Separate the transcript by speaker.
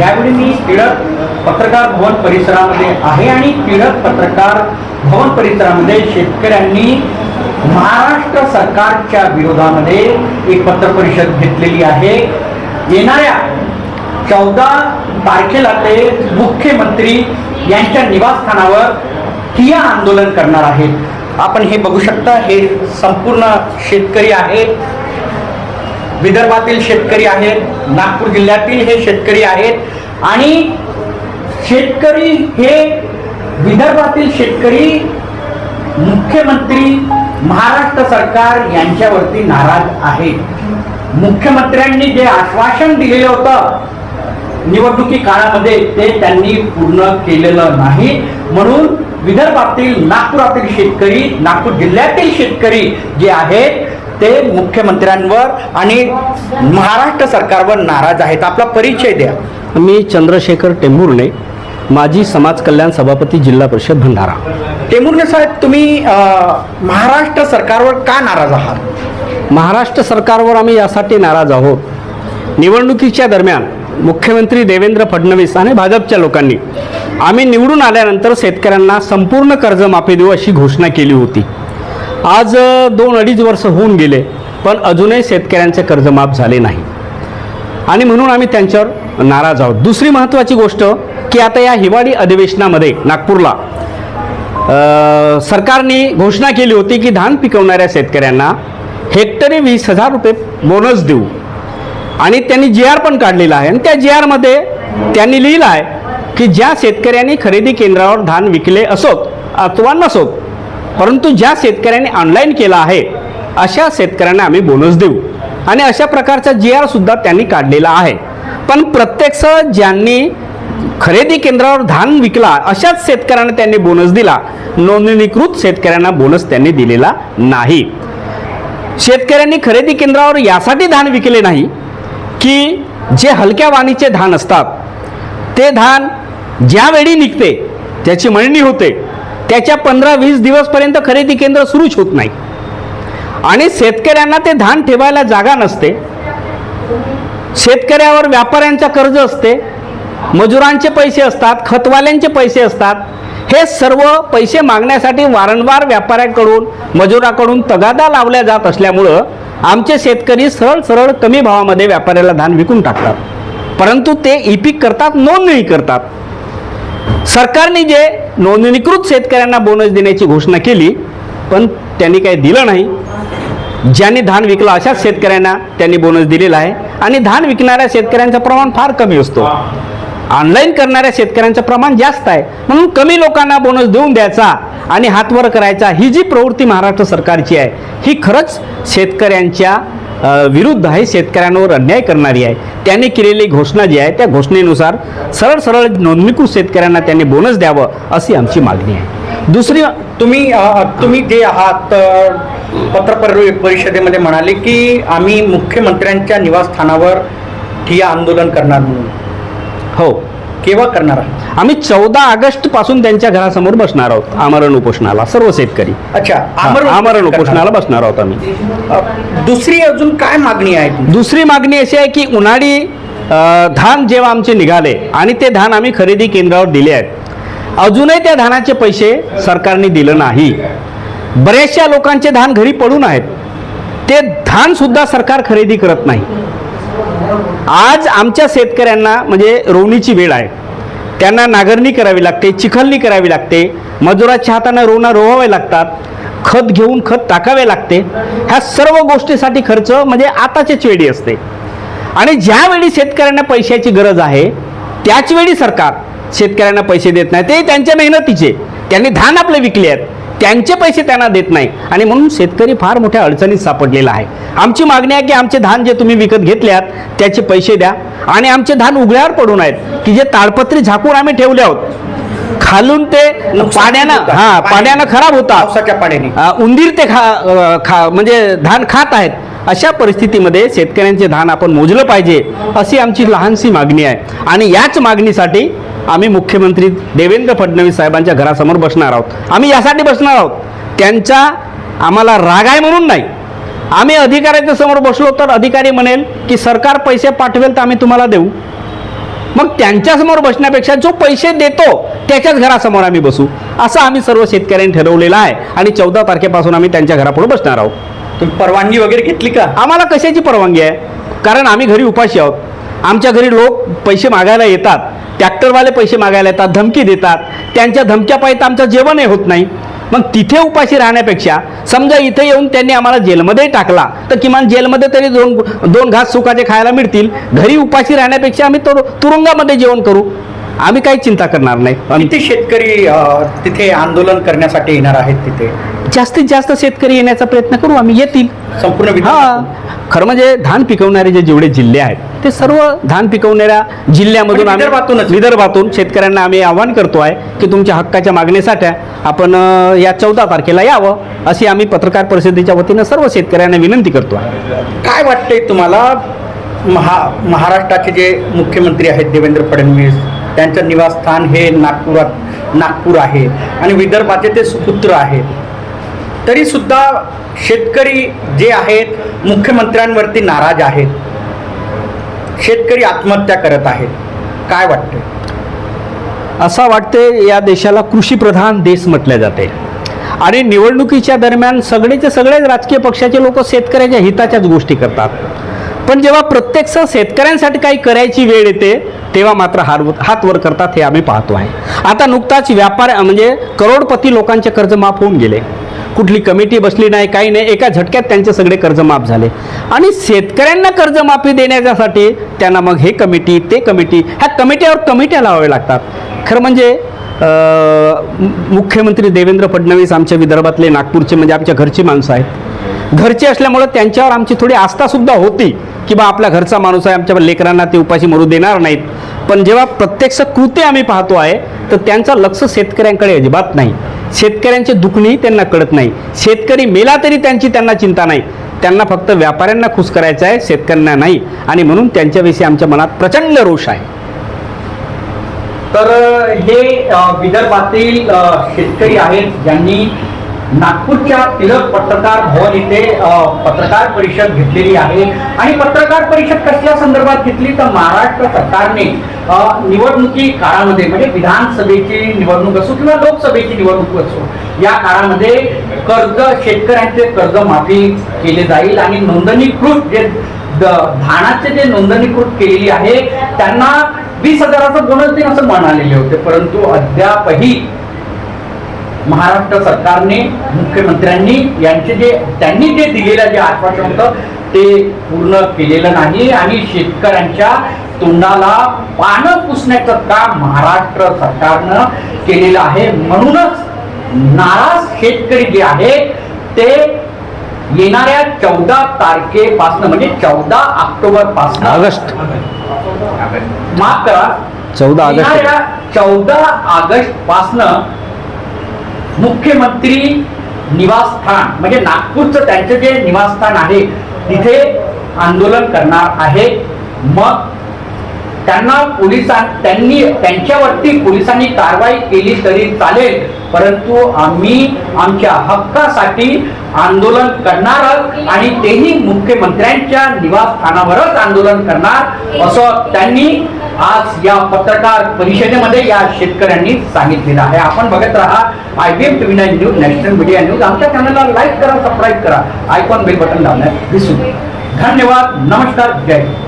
Speaker 1: यावेळी मी टिळक पत्रकार भवन परिसरामध्ये आहे आणि टिळक पत्रकार भवन परिसरामध्ये शेतकऱ्यांनी महाराष्ट्र सरकारच्या विरोधामध्ये एक पत्र परिषद घेतलेली आहे. येणाऱ्या चौदा तारखेला ते मुख्यमंत्री यांच्या निवासस्थानावर ठिया आंदोलन करणार आहेत. आपण हे बघू शकता हे संपूर्ण शेतकरी आहेत. विदर्भातील शेतकरी आहेत नागपूर जिल्ह्यातील हे शेतकरी आहेत. आणि शेतकरी हे विदर्भातील शेतकरी मुख्यमंत्री महाराष्ट्र सरकार यांच्यावरती नाराज आहे मुख्यमंत्र्यांनी जे आश्वासन दिलेलं होतं निवडणुकी काळामध्ये ते त्यांनी पूर्ण केलेलं नाही. म्हणून विदर्भातील नागपुरातील शेतकरी नागपूर जिल्ह्यातील शेतकरी जे आहेत ते मुख्यमंत्र्यांवर आणि महाराष्ट्र सरकारवर नाराज आहेत. आपला परिचय द्या.
Speaker 2: मी चंद्रशेखर टेंभुर्णे माजी समाज कल्याण सभापती जिल्हा परिषद भंडारा.
Speaker 1: टेमुर्ने साहेब तुम्ही महाराष्ट्र सरकारवर का नाराज आहात?
Speaker 2: महाराष्ट्र सरकारवर आम्ही यासाठी नाराज आहोत. निवडणुकीच्या दरम्यान मुख्यमंत्री देवेंद्र फडणवीस आणि भाजपच्या लोकांनी आम्ही निवडून आल्यानंतर शेतकऱ्यांना संपूर्ण कर्जमाफी देऊ अशी घोषणा केली होती. आज दोन अडीच वर्ष होऊन गेले पण अजूनही शेतकऱ्यांचे कर्ज माफ झाले नाही. आणि म्हणून आम्ही त्यांच्यावर नाराज आहोत. दुसरी महत्त्वाची गोष्ट की आता या हिवाळी अधिवेशनामध्ये नागपूरला सरकारने घोषणा केली होती की धान पिकवणाऱ्या शेतकऱ्यांना हेक्टरी वीस हजार रुपये बोनस देऊ. आणि त्यांनी जी आर पण काढलेला आहे. आणि त्या जी आरमध्ये त्यांनी लिहिलं आहे की ज्या शेतकऱ्यांनी खरेदी केंद्रावर धान विकले असोत अथवा नसोत परंतु ज्या शेतकऱ्यांनी ऑनलाईन केलं आहे अशा शेतकऱ्यांना आम्ही बोनस देऊ. आणि अशा प्रकारचा जी आर सुद्धा त्यांनी काढलेला आहे. पण प्रत्यक्ष ज्यांनी खरेदी केंद्रावर धान विकला अशाच शेतकऱ्यांना त्यांनी बोनस दिला. नोंदणीकृत शेतकऱ्यांना बोनस त्यांनी दिलेला नाही. शेतकऱ्यांनी खरेदी केंद्रावर यासाठी धान विकले नाही की जे हलक्या वाणीचे धान असतात ते धान ज्यावेळी निघते त्याची मळणी होते त्याच्या पंधरा वीस दिवसपर्यंत खरेदी केंद्र सुरूच होत नाही. आणि शेतकऱ्यांना ते धान ठेवायला जागा नसते. शेतकऱ्यावर व्यापाऱ्यांचा कर्ज असते. मजुरांचे पैसे असतात खतवाल्यांचे पैसे असतात. हे सर्व पैसे मागण्यासाठी वारंवार व्यापाऱ्यांकडून मजुराकडून तगादा लावल्या जात असल्यामुळं आमचे शेतकरी सरळ सरळ कमी भावामध्ये व्यापाऱ्याला धान विकून टाकतात. परंतु ते ई पीक करतात नोंदणी करतात. सरकारने जे नोंदणीकृत शेतकऱ्यांना बोनस देण्याची घोषणा केली पण त्यांनी काही दिलं नाही. ज्यांनी धान विकलं अशाच शेतकऱ्यांना त्यांनी बोनस दिलेला आहे. आणि धान विकणाऱ्या शेतकऱ्यांचं प्रमाण फार कमी असतो. ऑनलाईन करणाऱ्या शेतकऱ्यांचं प्रमाण जास्त आहे. म्हणून कमी लोकांना बोनस देऊन द्यायचा आणि हातवर करायचा ही जी प्रवृत्ती महाराष्ट्र सरकारची आहे ही खरंच शेतकऱ्यांच्या विरुद्ध आहे शेतकऱ्यांवर अन्याय करणारी आहे. त्यांनी केलेली घोषणा जी आहे त्या घोषणेनुसार सरळ सरळ नोंदणीकृत शेतकऱ्यांना त्यांनी बोनस द्यावं अशी आमची मागणी आहे. दुसरी
Speaker 1: तुम्ही तुम्ही जे आहात पत्रपरि परिषदेमध्ये म्हणाले की आम्ही मुख्यमंत्र्यांच्या निवासस्थानावर ठिय्या आंदोलन करणार म्हणून.
Speaker 2: हो.
Speaker 1: केव्हा करणार आहात?
Speaker 2: आम्ही चौदा ऑगस्टपासून त्यांच्या घरासमोर बसणार आहोत. आमरण उपोषणाला सर्व शेतकरी.
Speaker 1: अच्छा
Speaker 2: आमरण आमरण. उपोषणाला बसणार आहोत आम्ही.
Speaker 1: दुसरी अजून काय मागणी आहे?
Speaker 2: दुसरी मागणी अशी आहे की उन्हाळी अ, धान जेव्हा आमचे निघाले आणि ते धान आम्ही खरेदी केंद्रावर दिले आहेत अजूनही त्या धानाचे पैसे सरकारने दिलं नाही. बऱ्याचशा लोकांचे धान घरी पडून आहेत. ते धान सुद्धा सरकार खरेदी करत नाही. आज आमच्या शेतकऱ्यांना म्हणजे रोवणीची वेळ आहे. त्यांना नांगरणी करावी लागते चिखलणी करावी लागते मजुराच्या हाताने रोवणं रोवावे लागतात खत घेऊन खत टाकावे लागते. ह्या सर्व गोष्टीसाठी खर्च म्हणजे आताचीच वेळी असते. आणि ज्यावेळी शेतकऱ्यांना पैशाची गरज आहे त्याच वेळी सरकार शेतकऱ्यांना पैसे देत नाही. ते त्यांच्या मेहनतीचे. त्यांनी धान आपले विकले आहेत. त्यांचे पैसे त्यांना देत नाही. आणि म्हणून शेतकरी फार मोठ्या अडचणीत सापडलेला आहे. आमची मागणी आहे की आमचे धान जे तुम्ही विकत घेतल्यात त्याचे पैसे द्या. आणि आमचे धान उघड्यावर पडून आहेत. की जे ताडपत्री झाकून आम्ही ठेवले आहोत. खालून ते पाण्यानं. हा पाण्यानं खराब होतात. उंदीर ते खा खा म्हणजे धान खात आहेत. अशा परिस्थितीमध्ये शेतकऱ्यांचे धान आपण मोजलं पाहिजे अशी आमची लहानशी मागणी आहे. आणि याच मागणीसाठी आम्ही मुख्यमंत्री देवेंद्र फडणवीस साहेबांच्या घरासमोर बसणार आहोत. आम्ही यासाठी बसणार आहोत. त्यांचा आम्हाला राग आहे म्हणून नाही. आम्ही अधिकाऱ्याच्या समोर बसलो तर अधिकारी म्हणेल की सरकार पैसे पाठवेल तर आम्ही तुम्हाला देऊ. मग त्यांच्यासमोर बसण्यापेक्षा जो पैसे देतो त्याच्याच घरासमोर आम्ही बसू. असं आम्ही सर्व शेतकऱ्यांनी ठरवलेलं आहे आणि चौदा तारखेपासून आम्ही त्यांच्या घरापुढे बसणार आहोत.
Speaker 1: तुम्ही परवानगी वगैरे घेतली का?
Speaker 2: आम्हाला कशाची परवानगी आहे? कारण आम्ही घरी उपाशी आहोत. आमच्या घरी लोक पैसे मागायला येतात. ट्रॅक्टरवाले पैसे मागायला येतात धमकी देतात. त्यांच्या धमक्या पाहिजे आमचं जेवणही होत नाही. मग तिथे उपाशी राहण्यापेक्षा समजा इथे येऊन त्यांनी आम्हाला जेलमध्ये टाकला तर किमान जेलमध्ये तरी दोन दोन घास सुखाचे खायला मिळतील. घरी उपाशी राहण्यापेक्षा आम्ही तुरुंगामध्ये जेवण करू. आम्ही काही चिंता करणार नाही.
Speaker 1: किती शेतकरी अ, तिथे आंदोलन करण्यासाठी येणार आहेत तिथे?
Speaker 2: जास्तीत जास्त शेतकरी येण्याचा प्रयत्न करू आम्ही येतील.
Speaker 1: संपूर्ण
Speaker 2: हा? खरं म्हणजे धान पिकवणारे जे जेवढे जिल्हे आहेत ते सर्व धान पिकवणाऱ्या जिल्ह्यामधून आम्ही
Speaker 1: विदर्भातूनच?
Speaker 2: विदर्भातून शेतकऱ्यांना आम्ही आवाहन करतो आहे की तुमच्या हक्काच्या मागणीसाठी आपण अं, या चौदा तारखेला यावं अशी आम्ही पत्रकार परिषदेच्या वतीनं सर्व शेतकऱ्यांना विनंती करतो आहे.
Speaker 1: काय वाटतंय तुम्हाला? महा महाराष्ट्राचे जे मुख्यमंत्री आहेत देवेंद्र फडणवीस त्यांचं निवासस्थान हे नागपुरात नागपूर आहे. आणि विदर्भाचे ते सुपुत्र आहेत तरीसुद्धा शेतकरी जे आहेत मुख्यमंत्र्यांवरती नाराज आहेत. शेतकरी आत्महत्या करत आहेत. काय वाटतं
Speaker 2: असं वाटते या देशाला कृषीप्रधान देश म्हटले जाते. आणि निवडणुकीच्या दरम्यान सगळेचे सगळेच राजकीय पक्षाचे लोक शेतकऱ्याच्या हिताच्याच गोष्टी करतात. पण जेव्हा प्रत्यक्ष शेतकऱ्यांसाठी काही करायची वेळ येते तेव्हा मात्र हार हात वर करतात हे आम्ही पाहतो आहे. आता नुकताच व्यापार म्हणजे करोडपती लोकांचे कर्ज माफ होऊन गेले. कुठली कमिटी बसली नाही काही नाही एका झटक्यात त्यांचे सगळे कर्ज माफ झाले. आणि शेतकऱ्यांना कर्जमाफी देण्यासाठी त्यांना मग हे कमिटी ते कमिटी ह्या कमिट्यावर कमिट्या लावाव्या लागतात. खरं म्हणजे मुख्यमंत्री देवेंद्र फडणवीस आमच्या विदर्भातले नागपूरचे म्हणजे आमच्या घरची माणसं आहेत. घरचे असल्यामुळं त्यांच्यावर आमची थोडी आस्थासुद्धा होती. की बा आपल्या घरचा माणूस आहे आमच्या लेकरांना ते उपाशी मरू देणार नाहीत. पण जेव्हा प्रत्यक्ष कृत्य आम्ही पाहतो आहे तर त्यांचं लक्ष शेतकऱ्यांकडे अजिबात नाही. शेतकऱ्यांचे दुखणीही त्यांना कळत नाही. शेतकरी मेला तरी त्यांची त्यांना चिंता नाही. त्यांना फक्त व्यापाऱ्यांना खुश करायचं आहे शेतकऱ्यांना नाही. आणि म्हणून त्यांच्याविषयी आमच्या मनात प्रचंड रोष आहे.
Speaker 1: तर हे विदर्भातील शेतकरी आहेत ज्यांनी नागपूरच्या टिळक पत्रकार भवन इथे पत्रकार परिषद घेतलेली आहे. आणि पत्रकार परिषद कसल्या संदर्भात घेतली? तर महाराष्ट्र सरकारने निवडणुकी काळामध्ये म्हणजे विधानसभेची निवडणूक असो किंवा लोकसभेची निवडणूक असो या काळामध्ये कर्ज शेतकऱ्यांचे कर्ज माफी केले जाईल आणि नोंदणीकृत जे धानाचे जे नोंदणीकृत केलेली आहे त्यांना वीस हजाराचं बोनस देईन असं म्हणालेले होते. परंतु अद्यापही महाराष्ट्र सरकारने मुख्यमंत्र्यांनी यांचे जे त्यांनी जे दिलेलं जे आश्वासन होतं ते पूर्ण केलेलं नाही. आणि शेतकऱ्यांच्या तोंडाला पानं पुसण्याचं काम महाराष्ट्र सरकारनं केलेलं आहे. म्हणूनच नाराज शेतकरी जे आहे ते येणाऱ्या चौदा तारखेपासनं म्हणजे चौदा ऑक्टोबरपासून
Speaker 2: ऑगस्ट.
Speaker 1: माफ करा
Speaker 2: चौदा ऑगस्ट.
Speaker 1: चौदा ऑगस्ट पासनं मुख्यमंत्री निवासस्थान म्हणजे नागपूरचं त्यांचं जे निवासस्थान आहे तिथे आंदोलन करणार आहे. मग त्यांना पोलिसां त्यांनी त्यांच्यावरती पोलिसांनी कारवाई केली तरी चालेल. परंतु आम्ही आमच्या हक्कासाठी आंदोलन करणार आणि तेही मुख्यमंत्र्यांच्या निवासस्थानावरच आंदोलन करणार असं त्यांनी आज या पत्रकार परिषदेमध्ये या शेतकऱ्यांनी सांगितलेलं आहे. आपण बघत राहा I B M T V nine news national media news आमच्या चॅनलला लाईक करा सबस्क्राईब करा. आयकॉन बेल बटन दाबण्यास विसरू धन्यवाद. नमस्कार. जय हिंद.